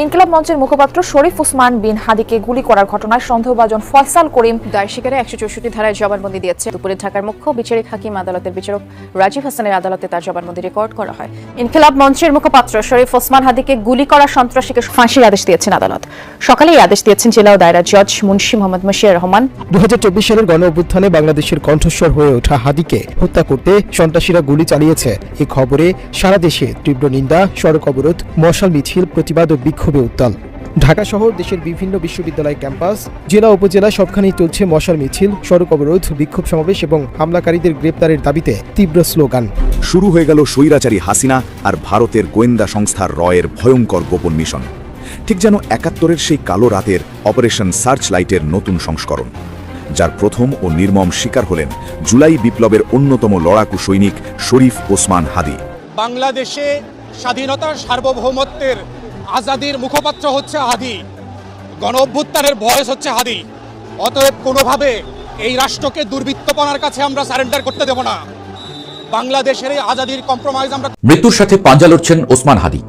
ইনকিলাব মঞ্চের মুখপাত্র শরীফ উসমান বিন হাদিকে গুলি করার ঘটনায় সন্দেহভাজন ফয়সাল করিম দায় স্বীকারে একশো চৌষট্টি ধারায় জবানবন্দি দিয়েছে। দুপুরে ঢাকার মুখ্য বিচারিক হাকিম আদালতের বিচারক রাজীব হাসানের আদালতে তার জবানবন্দি রেকর্ড করা হয়। ইনকিলাব মঞ্চের মুখপাত্র শরীফ ওসমান হাদিকে গুলি করা সন্ত্রাসীকে ফাঁসির আদেশ দিয়েছেন আদালত। সকালে এই আদেশ দিয়েছেন জেলা ও দায়রা জজ মুন্সি মোহাম্মদ মশিয়ার রহমান। দু সালের গণ অভ্যুত্থানে বাংলাদেশের কণ্ঠস্বর হয়ে ওঠা হাদিকে হত্যা করতে সন্ত্রাসীরা গুলি চালিয়েছে। এই খবরে সারা দেশে তীব্র নিন্দা সড়ক অবরোধ মশাল মিছিল প্রতিবাদ ও বিক্ষোভে উত্তাল। ঢাকা শহর দেশের বিভিন্ন বিশ্ববিদ্যালয় ক্যাম্পাস জেলা উপজেলা সবখানেই চলছে মশাল মিছিল সড়ক অবরোধ বিক্ষোভ সমাবেশ এবং হামলাকারীদের গ্রেপ্তারের দাবিতে তীব্র স্লোগান। শুরু হয়ে গেল স্বৈরাচারী হাসিনা আর ভারতের গোয়েন্দা সংস্থার রয়ের ভয়ঙ্কর গোপন মিশন। ঠিক যেন একাত্তরের সেই কালো রাতের অপারেশন সার্চ লাইটের নতুন সংস্করণ যার প্রথম ও নির্মম শিকার হলেন জুলাই বিপ্লবের অন্যতম লড়াকু সৈনিক শরীফ ওসমান হাদি। বাংলাদেশে স্বাধীনতার সার্বভৌমত্বের আজাদির মুখপাত্র হচ্ছে হাদি গণ অভ্যুত্থানের ভয়েস হচ্ছে হাদি অতএব কোনোভাবে এই রাষ্ট্রকে দুর্বৃত্তপনার কাছে আমরা সারেন্ডার করতে দেব না। বাংলাদেশের এই আজাদির কম্প্রোমাইজ আমরা মৃত্যুর সাথে পাঞ্জা লড়ছেন ওসমান হাদি।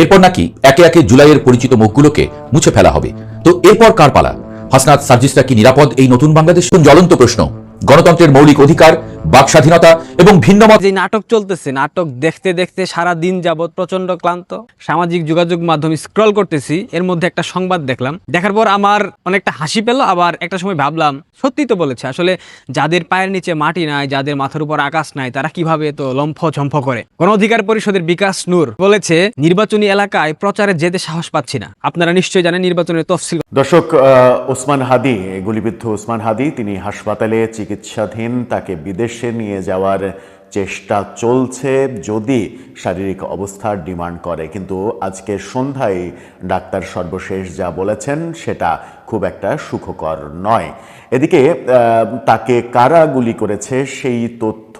এরপর নাকি একে একে জুলাইয়ের পরিচিত মুখগুলোকে মুছে ফেলা হবে। তো এরপর কার পালা? হাসনাত সার্জিসরা কি নিরাপদ এই নতুন বাংলাদেশ? জ্বলন্ত প্রশ্ন। গণতন্ত্রের মৌলিক অধিকার বাক স্বাধীনতা এবং ভিন্নমত যে নাটক চলতেছে নাটক দেখতে দেখতে সারা দিন যাবৎ প্রচণ্ড ক্লান্ত। সামাজিক যোগাযোগ মাধ্যমে স্ক্রল করতেছি এর মধ্যে একটা সংবাদ দেখলাম। দেখার পর আমার অনেকটা হাসি পেল আবার একটা সময় ভাবলাম সত্যি তো বলেছে আসলে যাদের পায়ের নিচে মাটি নাই যাদের মাথার উপর আকাশ নাই তারা কীভাবে তো লম্ফ ঝম্ফ করে? গণ অধিকার পরিষদের বিকাশ নূর বলেছে নির্বাচনী এলাকায় প্রচারে যেতে সাহস পাচ্ছি না। আপনারা নিশ্চয়ই জানেন নির্বাচনের তফসিল। দর্শক আহ, ওসমান হাদি গুলিবিদ্ধ ওসমান হাদি তিনি হাসপাতালে চিকিৎসাধীন তাকে বিদেশে নিয়ে যাওয়ার চেষ্টা চলছে যদি শারীরিক অবস্থার ডিমান্ড করে। কিন্তু আজকে সন্ধ্যায় ডাক্তার সর্বশেষ যা বলেছেন সেটা খুব একটা সুখকর নয়। এদিকে তাকে কারা গুলি করেছে সেই তথ্য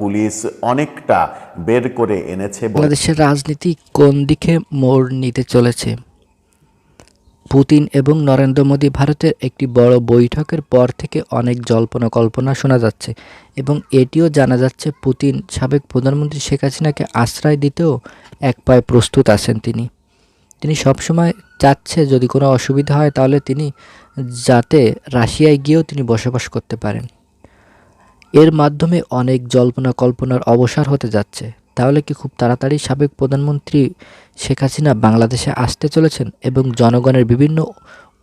পুলিশ অনেকটা বের করে এনেছে বাংলাদেশের রাজনীতি কোন দিকে মোড় নিতে চলেছে? পুতিন এবং নরেন্দ্র মোদী ভারতের একটি বড় বৈঠকের পর থেকে অনেক জল্পনা কল্পনা শোনা যাচ্ছে এবং এটিও জানা যাচ্ছে পুতিন সাবেক প্রধানমন্ত্রী শেখ হাসিনাকে আশ্রয় দিতেও এক পায়ে প্রস্তুত আছেন তিনি। তিনি সবসময় চাচ্ছে যদি কোনো অসুবিধা হয় তাহলে তিনি যাতে রাশিয়ায় গিয়েও তিনি বসবাস করতে পারেন। এর মাধ্যমে অনেক জল্পনা কল্পনার অবসার হতে যাচ্ছে। তাহলে কি খুব তাড়াতাড়ি সাবেক প্রধানমন্ত্রী শেখ হাসিনা বাংলাদেশে আসতে চলেছেন এবং জনগণের বিভিন্ন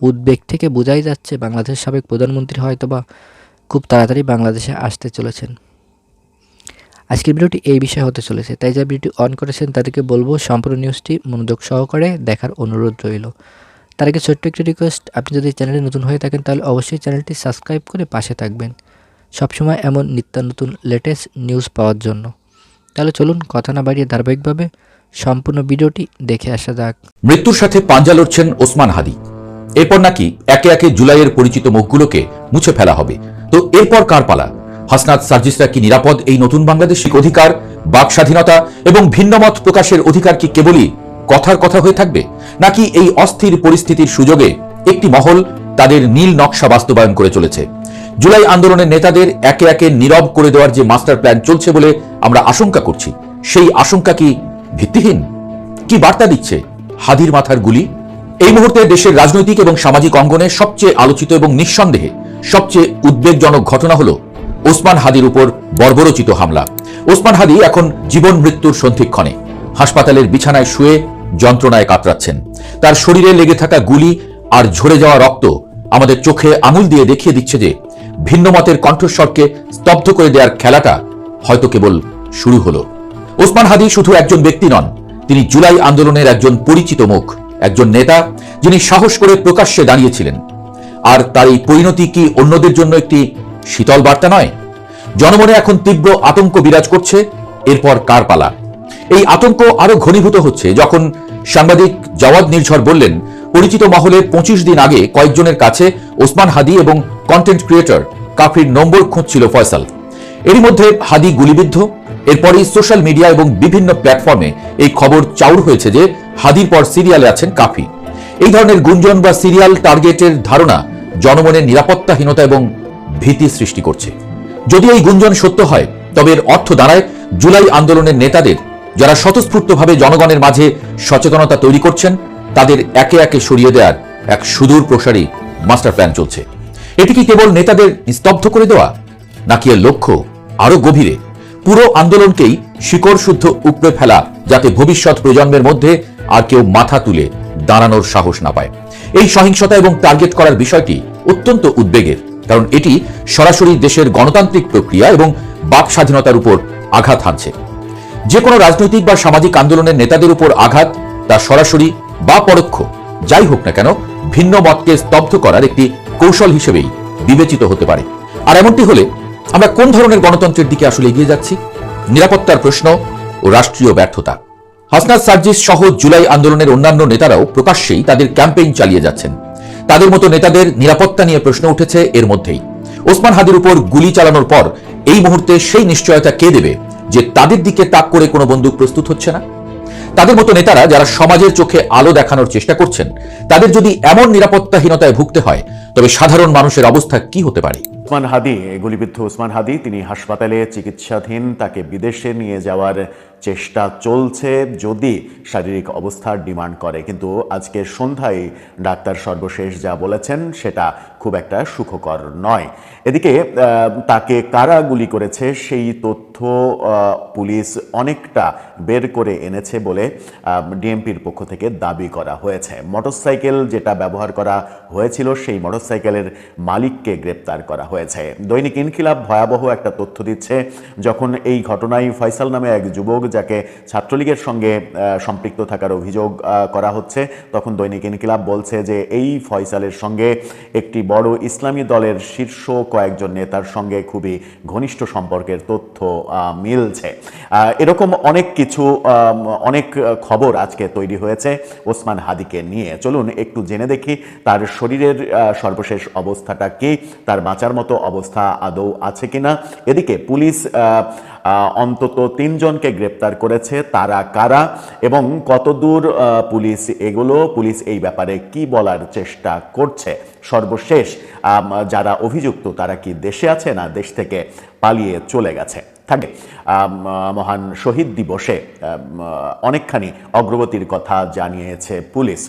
উদ্বেগ থেকে বোঝাই যাচ্ছে বাংলাদেশের সাবেক প্রধানমন্ত্রী হয়তোবা খুব তাড়াতাড়ি বাংলাদেশে আসতে চলেছেন? আজকের ভিডিওটি এই বিষয়ে হতে চলেছে। তাই যা ভিডিওটি অন করেছেন তাদেরকে বলব সম্পূর্ণ নিউজটি মনোযোগ সহকারে দেখার অনুরোধ রইল। তার আগে ছোট্ট একটি রিকোয়েস্ট আপনি যদি চ্যানেলে নতুন হয়ে থাকেন তাহলে অবশ্যই চ্যানেলটি সাবস্ক্রাইব করে পাশে থাকবেন। সবসময় এমন নিত্য নতুন লেটেস্ট নিউজ পাওয়ার জন্য। তাহলে চলুন কথা না বাড়িয়ে ধারাবাহিকভাবে সম্পূর্ণ ভিডিওটি দেখে আসা যাক। মৃত্যুর সাথে পাঞ্জা লড়ছেন ওসমান হাদি। এরপর নাকি একে একে জুলাইয়ের পরিচিত মুখগুলোকে মুছে ফেলা হবে। তো এরপর কার পালা? হাসনাত সার্জিসরা কি নিরাপদ এই নতুন বাংলাদেশিক অধিকার, বাক স্বাধীনতা এবং ভিন্নমত প্রকাশের অধিকার কি কেবলই কথার কথা হয়ে থাকবে? নাকি এই অস্থির পরিস্থিতির সুযোগে একটি মহল তাদের নীল নকশা বাস্তবায়ন করে চলেছে? জুলাই আন্দোলনের নেতাদের একে একে নীরব করে দেওয়ার যে মাস্টার প্ল্যান চলছে বলে আমরা আশঙ্কা করছি। সেই আশঙ্কা কি ভিত্তিহীন? কি বার্তা দিচ্ছে হাদির মাথার গুলি? এই মুহূর্তে দেশের রাজনৈতিক এবং সামাজিক অঙ্গনে সবচেয়ে আলোচিত এবং নিঃসন্দেহে সবচেয়ে উদ্বেগজনক ঘটনা হল ওসমান হাদির উপর বর্বরচিত হামলা। ওসমান হাদি এখন জীবন মৃত্যুর সন্ধিক্ষণে হাসপাতালের বিছানায় শুয়ে যন্ত্রণায় কাতরাচ্ছেন। তার শরীরে লেগে থাকা গুলি আর ঝরে যাওয়া রক্ত আমাদের চোখে আঙুল দিয়ে দেখিয়ে দিচ্ছে যে ভিন্নমতের কণ্ঠস্বরকে স্তব্ধ করে দেওয়ার খেলাটা হয়তো কেবল শুরু হলো। ওসমান হাদি শুধু একজন ব্যক্তি নন, তিনি জুলাই আন্দোলনের একজন পরিচিত মুখ, একজন নেতা যিনি সাহস করে প্রকাশ্যে দাঁড়িয়েছিলেন। আর তার এই পরিণতি কি অন্যদের জন্য একটি শীতল বার্তা নয়? জনমনে এখন তীব্র আতঙ্ক বিরাজ করছে, এরপর কার পালা? এই আতঙ্ক আরও ঘনীভূত হচ্ছে যখন সাংবাদিক জওয়াদ নির্ঝর বললেন, পরিচিত মহলের পঁচিশ দিন আগে কয়েকজনের কাছে ওসমান হাদি এবং কন্টেন্ট ক্রিয়েটর কাফির নম্বর খুঁজছিল ফয়সাল। এরই মধ্যে হাদি গুলিবিদ্ধ। এরপরই সোশ্যাল মিডিয়া এবং বিভিন্ন প্ল্যাটফর্মে এই খবর চাউর হয়েছে যে হাদির পর সিরিয়ালে আছেন কাফি। এই ধরনের গুঞ্জন বা সিরিয়াল টার্গেটের ধারণা জনমনের নিরাপত্তাহীনতা এবং ভীতি সৃষ্টি করছে। যদি এই গুঞ্জন সত্য হয়, তবে এর অর্থ দাঁড়ায় জুলাই আন্দোলনের নেতাদের যারা স্বতঃস্ফূর্তভাবে জনগণের মাঝে সচেতনতা তৈরি করছেন, তাদের একে একে সরিয়ে দেওয়ার এক সুদূর প্রসারী মাস্টার প্ল্যান চলছে। এটি কি কেবল নেতাদের নিস্তব্ধ করে দেওয়া, নাকি এর লক্ষ্য আরও গভীরে? পুরো আন্দোলনকেই শিকড় শুদ্ধ উপড়ে ফেলা, যাতে ভবিষ্যৎ প্রজন্মের মধ্যে আর কেউ মাথা তুলে দাঁড়ানোর সাহস না পায়। এই সহিংসতা এবং টার্গেট করার বিষয়টি অত্যন্ত উদ্বেগের, কারণ এটি সরাসরি দেশের গণতান্ত্রিক প্রক্রিয়া এবং বাক স্বাধীনতার উপর আঘাত হানছে। যে কোনো রাজনৈতিক বা সামাজিক আন্দোলনের নেতাদের উপর আঘাত, তা সরাসরি বা পরোক্ষ, যাই হোক না কেন, ভিন্ন মতকে স্তব্ধ করার একটি কৌশল হিসেবেই বিবেচিত হতে পারে। আর এমনটি হলে আমরা কোন ধরনের গণতন্ত্রের দিকে আসলে এগিয়ে যাচ্ছি? নিরাপত্তার প্রশ্ন ও রাষ্ট্রীয় ব্যর্থতা। হাসনাত সার্জিস সহ জুলাই আন্দোলনের অন্যান্য নেতারাও প্রকাশ্যেই তাদের ক্যাম্পেইন চালিয়ে যাচ্ছেন। তাদের মতো নেতাদের নিরাপত্তা নিয়ে প্রশ্ন উঠেছে এর মধ্যেই। ওসমান হাদির উপর গুলি চালানোর পর এই মুহূর্তে সেই নিশ্চয়তা কে দেবে যে তাদের দিকে তাক করে কোনো বন্দুক প্রস্তুত হচ্ছে না? তাদের মতো নেতারা যারা সমাজের চোখে আলো দেখানোর চেষ্টা করছেন, তাদের যদি এমন নিরাপত্তাহীনতায় ভুগতে হয়, তবে সাধারণ মানুষের অবস্থা কি হতে পারে? ওসমান হাদি গুলিবিদ্ধ ওসমান হাদি, তিনি হাসপাতালে চিকিৎসাধীন, তাকে বিদেশে নিয়ে যাওয়ার চেষ্টা চলছে যদি শারীরিক অবস্থার ডিমান্ড করে। কিন্তু আজকে সন্ধ্যায় ডাক্তার সর্বশেষ যা বলেছেন সেটা খুব একটা সুখকর নয়। এদিকে তাকে কারা গুলি করেছে সেই তথ্য পুলিশ অনেকটা বের করে এনেছে বলে ডিএমপির পক্ষ থেকে দাবি করা হয়েছে। মোটরসাইকেল যেটা ব্যবহার করা হয়েছিল সেই মোটরসাইকেলের মালিককে গ্রেপ্তার করা হয়েছে। দৈনিক ইনকিলাব ভয়াবহ একটা তথ্য দিচ্ছে, যখন এই ঘটনায় ফয়সাল নামে এক যুবক যাকে ছাত্রলীগের সঙ্গে সম্পৃক্ত থাকার অভিযোগ করা হচ্ছে। তখন দৈনিক ইনকিলাব বলছে যে এই ফয়সালের সঙ্গে একটি বড় ইসলামী দলের শীর্ষ কয়েকজন নেতার সঙ্গে খুবই ঘনিষ্ঠ সম্পর্কের তথ্য মিলছে। এরকম অনেক কিছু অনেক খবর আজকে তৈরি হয়েছে ওসমান হাদিকে নিয়ে। চলুন একটু জেনে দেখি তার শরীরের সর্বশেষ অবস্থাটা কি, তার বাঁচার মতো অবস্থা আদৌ আছে কিনা। এদিকে পুলিশ অন্তত তিনজনকে গ্রেপ্তার করেছে, তারা কারা এবং কতদূর পুলিশ এগুলো, পুলিশ এই ব্যাপারে কি বলার চেষ্টা করছে? সর্বশেষ যারা অভিযুক্ত তারা কি দেশে আছে না দেশ থেকে পালিয়ে চলে গেছে? থাকে। মহান শহীদ দিবসে অনেকখানি অগ্রগতির কথা জানিয়েছে পুলিশ।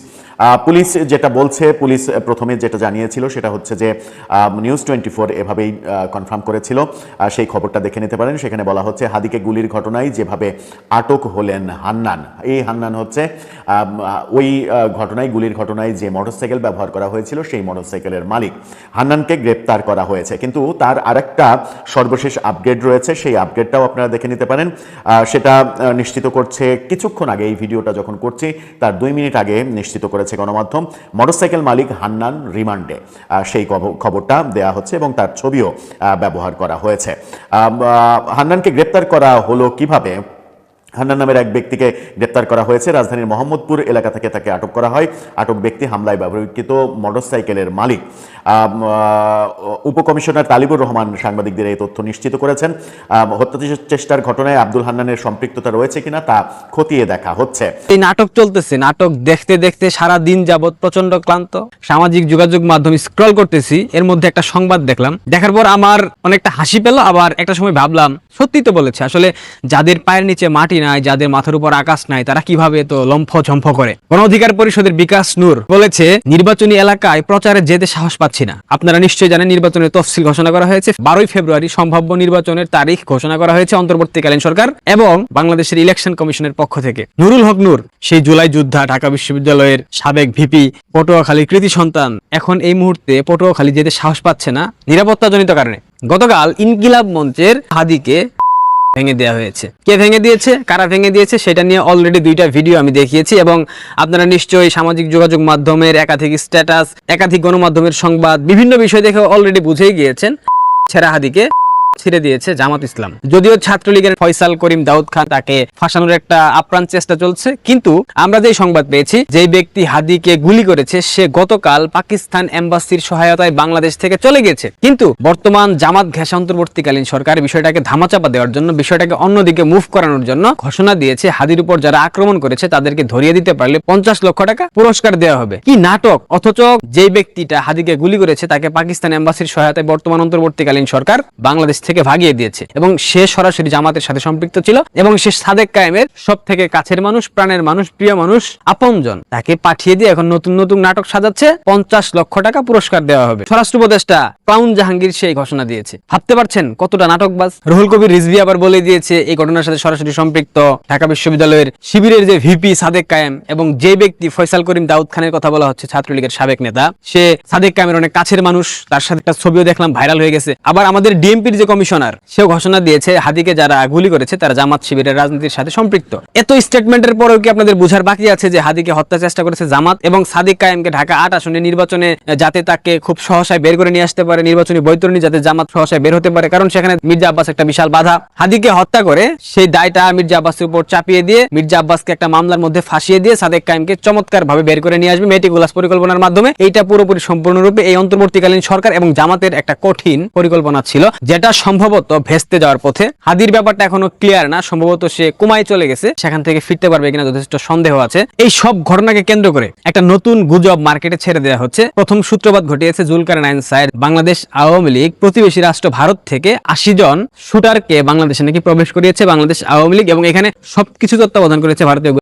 পুলিশ যেটা বলছে, পুলিশ প্রথমে যেটা জানিয়েছিল সেটা হচ্ছে যে নিউজ টোয়েন্টি ফোর এভাবেই কনফার্ম করেছিল। সেই খবরটা দেখে নিতে পারেন। সেখানে বলা হচ্ছে, হাদিকে গুলির ঘটনায় যেভাবে আটক হলেন হান্নান। এই হান্নান হচ্ছে ওই ঘটনায়, গুলির ঘটনায় যে মোটরসাইকেল ব্যবহার করা হয়েছিল, সেই মোটরসাইকেলের মালিক। হান্নানকে গ্রেপ্তার করা হয়েছে। কিন্তু তার আরেকটা সর্বশেষ আপডেট রয়েছে। সেই আপডেটটাও আপনারা দেখে নিতে পারেন। সেটা নিশ্চিত করছে কিছুক্ষণ আগে, এই ভিডিওটা যখন করছি, তার দুই মিনিট আগে নিশ্চিত করেছে গণমাধ্যম মোটরসাইকেল মালিক হান্নান রিমান্ডে। সেই খবরটা দেয়া হচ্ছে এবং তার ছবিও ব্যবহার করা হয়েছে। হান্নানকে গ্রেপ্তার করা হলো কীভাবে? হান্নান নামের এক ব্যক্তিকে গ্রেপ্তার করা হয়েছে। রাজধানীর মোহাম্মদপুর এলাকা থেকে তাকে আটক করা হয়। আটক ব্যক্তি হামলায় ব্যবহৃত মোটরসাইকেলের মালিক। উপকমিশনার তালিবুর রহমান সাংবাদিকদের এই তথ্য নিশ্চিত করেছেন। হত্যা চেষ্টার ঘটনায় আব্দুল হান্নানের সম্পৃক্ততা রয়েছে কিনা তা খতিয়ে দেখা হচ্ছে। এই নাটক চলতেছে। নাটক দেখতে দেখতে সারা দিন যাবত প্রচণ্ড ক্লান্ত। সামাজিক যোগাযোগ মাধ্যম স্ক্রল করতেছি। এর মধ্যে একটা সংবাদ দেখলাম। দেখার পর আমার অনেকটা হাসি পেল। আবার একটা সময় ভাবলাম সত্যি তো বলেছে। আসলে যাদের পায়ের নিচে মাটি নাই, যাদের মাথার উপর আকাশ নাই, তারা কীভাবে তো লম্ফ ঝম্ফ করে? গণ অধিকার পরিষদের বিকাশ নূর বলেছে, নির্বাচনী এলাকায় প্রচারে যেতে সাহস পাচ্ছি না। আপনারা নিশ্চয়ই জানেন, নির্বাচনের তফসিল ঘোষণা করা হয়েছে। বারোই ফেব্রুয়ারি সম্ভাব্য নির্বাচনের তারিখ ঘোষণা করা হয়েছে অন্তর্বর্তীকালীন সরকার এবং বাংলাদেশের ইলেকশন কমিশনের পক্ষ থেকে। নুরুল হক নূর, সেই জুলাই যোদ্ধা, ঢাকা বিশ্ববিদ্যালয়ের সাবেক ভিপি পটুয়াখালীর কৃতি সন্তান, এখন এই মুহূর্তে পটুয়াখালী যেতে সাহস পাচ্ছে না, নিরাপত্তাজনিত কারণে। গতকাল ইনকিলাব মঞ্চের হাদিকে ভেঙে দেওয়া হয়েছে। কে ভেঙে দিয়েছে? কারা ভেঙে দিয়েছে? সেটা নিয়ে অলরেডি দুইটা ভিডিও আমি দেখিয়েছি এবং আপনারা নিশ্চয়ই সামাজিক যোগাযোগ মাধ্যমের একাধিক স্ট্যাটাস একাধিক গণমাধ্যমের সংবাদ, বিভিন্ন বিষয় দেখে অলরেডি বুঝেই গিয়েছেন। ছেঁড়া হাদিকে। ছেড়ে দিয়েছে জামাত ইসলাম। যদিও ছাত্রলীগের ফয়সাল করিম দাউদ খান তাকে ফাঁসানোর একটা আপ্রাণ চেষ্টা চলছে, কিন্তু আমরা যে সংবাদ পেয়েছি যে ব্যক্তি হাদিকে গুলি করেছে, সে গতকাল পাকিস্তান এম্বাসির সহায়তায় বাংলাদেশ থেকে চলে গেছে কিন্তু বর্তমান জামাত ঘেঁষা অন্তর্বর্তীকালীন সরকার বিষয়টাকে ধামাচাপা দেওয়ার জন্য, বিষয়টাকে অন্যদিকে মুভ করানোর জন্য ঘোষণা দিয়েছে, হাদির উপর যারা আক্রমণ করেছে, তাদেরকে ধরিয়ে দিতে পারলে পঞ্চাশ লক্ষ টাকা পুরস্কার দেওয়া হবে। কি নাটক! অথচ যে ব্যক্তিটা হাদিকে গুলি করেছে, তাকে পাকিস্তান এম্বাসির সহায়তায় বর্তমান অন্তর্বর্তীকালীন সরকার বাংলাদেশ থেকে ভাগিয়ে দিয়েছে। এবং সে সরাসরি জামাতের সাথে সম্পৃক্ত ছিল এবং সে সাদেক কায়েমের সব থেকে কাছের মানুষ, প্রাণের মানুষ, প্রিয় মানুষ, আপনজন। তাকে পাঠিয়ে দিয়ে এখন নতুন নতুন নাটক সাজাচ্ছে। পঞ্চাশ লক্ষ টাকা পুরস্কার দেওয়া হবে। স্বরাষ্ট্র উপদেষ্টা ক্লাউন জাহাঙ্গীর সেই ঘোষণা দিয়েছে। ভাবতে পারছেন কতটা নাটকবাজ? রুহুল কবির রিজভি আবার বলে দিয়েছে, এই ঘটনার সাথে সরাসরি সম্পৃক্ত ঢাকা বিশ্ববিদ্যালয়ের শিবিরের যে ভিপি সাদেক কায়েম এবং যে ব্যক্তি ফয়সাল করিম দাউদ খানের কথা বলা হচ্ছে, ছাত্রলীগের সাবেক নেতা, সে সাদেক কায়েমের অনেক কাছের মানুষ, তার সাথে একটা ছবিও দেখলাম, ভাইরাল হয়ে গেছে। আবার আমাদের ডিএমপির যে কমিশনার। সেও ঘোষণা দিয়েছে, হাদিকে যারা গুলি করেছে, তারা জামাত শিবিরের রাজনীতির সাথে সম্পৃক্ত। এত স্টেটমেন্টের পরেও কি আপনাদের বুঝার বাকি আছে যে হাদিকে হত্যা চেষ্টা করেছে জামাত এবং সাদিক কায়েমকে ঢাকা আট আসনে নির্বাচনে যাতে তাকে খুব সহসায় বের করে নিয়ে আসতে পারে, নির্বাচনী বৈতরণী যাতে জামাত সহসায় বের হতে পারে, কারণ সেখানে মির্জা আব্বাস একটা বিশাল বাধা। হাদিকে হত্যা করে সেই দায়টা মির্জা আব্বাসের উপর চাপিয়ে দিয়ে, মির্জা আব্বাসকে একটা মামলার মধ্যে ফাঁসিয়ে দিয়ে সাদেক কায়েমকে চমৎকার ভাবে বের করে নিয়ে আসবে মেটিকুলাস পরিকল্পনার মাধ্যমে। এইটা পুরোপুরি সম্পূর্ণরূপে এই অন্তর্বর্তীকালীন সরকার এবং জামাতের একটা কঠিন পরিকল্পনা ছিল, যেটা সম্ভবত ভেস্তে যাওয়ার পথে। হাদির ব্যাপারটা এখনও ক্লিয়ার না, সম্ভবত সে কুমায় চলে গেছে, সেখান থেকে ফিরতে পারবে কিনা যথেষ্ট সন্দেহ আছে। এই সব ঘটনাকে কেন্দ্র করে একটা নতুন গুজব মার্কেটে ছেড়ে দেওয়া হচ্ছে। প্রথম সূত্রপাত ঘটিয়েছে জুলকার নাইন সাইড বাংলাদেশ আওয়ামী লীগ। প্রতিবেশী রাষ্ট্র ভারত থেকে আশি জন শুটারকে বাংলাদেশে নাকি প্রবেশ করিয়েছে বাংলাদেশ আওয়ামী লীগ এবং এখানে সবকিছু তত্ত্বাবধান করেছে ভারতীয়